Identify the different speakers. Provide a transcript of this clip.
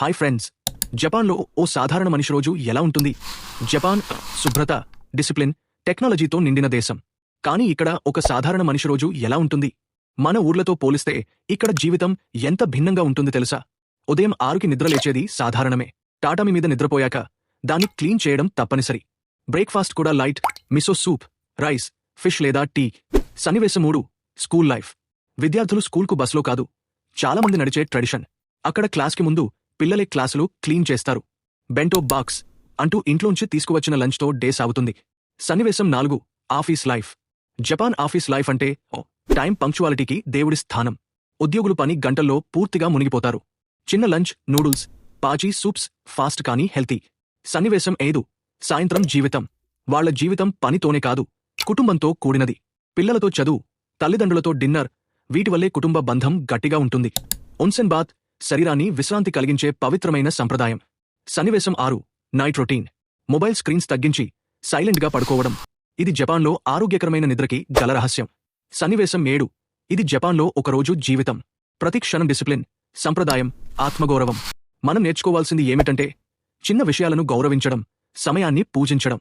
Speaker 1: Hi friends. జపాన్లో ఓ సాధారణ మనిషి రోజు ఎలా ఉంటుంది? జపాన్ శుభ్రత డిసిప్లిన్ టెక్నాలజీతో నిండిన దేశం. కానీ ఇక్కడ ఒక సాధారణ మనిషి రోజు ఎలా ఉంటుంది? మన ఊర్లతో పోలిస్తే ఇక్కడ జీవితం ఎంత భిన్నంగా ఉంటుంది తెలుసా? ఉదయం ఆరుకి నిద్రలేచేది సాధారణమే. టాటామి మీద నిద్రపోయాక దాన్ని క్లీన్ చేయడం తప్పనిసరి. బ్రేక్ఫాస్ట్ కూడా light. Miso soup rice fish లేదా టీ. సన్నివేశం మూడు స్కూల్ లైఫ్. విద్యార్థులు స్కూల్కు బస్లో కాదు చాలా మంది నడిచే ట్రెడిషన్. అక్కడ క్లాస్కి ముందు పిల్లలే క్లాసులు క్లీన్ చేస్తారు. బెంటో బాక్స్ అంటూ ఇంట్లోంచి తీసుకువచ్చిన లంచ్తో డే సాగుతుంది. సన్నివేశం నాలుగు office life. Japan office life అంటే టైం పంక్చువాలిటీకి దేవుడి స్థానం. ఉద్యోగులు పని గంటల్లో పూర్తిగా మునిగిపోతారు. చిన్న లంచ్ నూడుల్స్ పాచీ సూప్స్ ఫాస్ట్ కానీ హెల్తీ. సన్నివేశం ఏదు సాయంత్రం జీవితం. వాళ్ళ జీవితం పనితోనే కాదు కుటుంబంతో కూడినది. పిల్లలతో చదువు తల్లిదండ్రులతో డిన్నర్ వీటి వల్లే కుటుంబ బంధం గట్టిగా ఉంటుంది. ఒన్సెన్ బాత్ శరీరాన్ని విశ్రాంతి కలిగించే పవిత్రమైన సంప్రదాయం. సన్నివేశం ఆరు నైట్ రొటీన్. మొబైల్ స్క్రీన్స్ తగ్గించి సైలెంట్గా పడుకోవడం. ఇది జపాన్లో ఆరోగ్యకరమైన నిద్రకి గల రహస్యం. సన్నివేశం ఏడు ఇది జపాన్లో ఒకరోజు జీవితం. ప్రతి క్షణం డిసిప్లిన్ సంప్రదాయం ఆత్మగౌరవం. మనం నేర్చుకోవాల్సింది ఏమిటంటే చిన్న విషయాలను గౌరవించడం సమయాన్ని పూజించడం.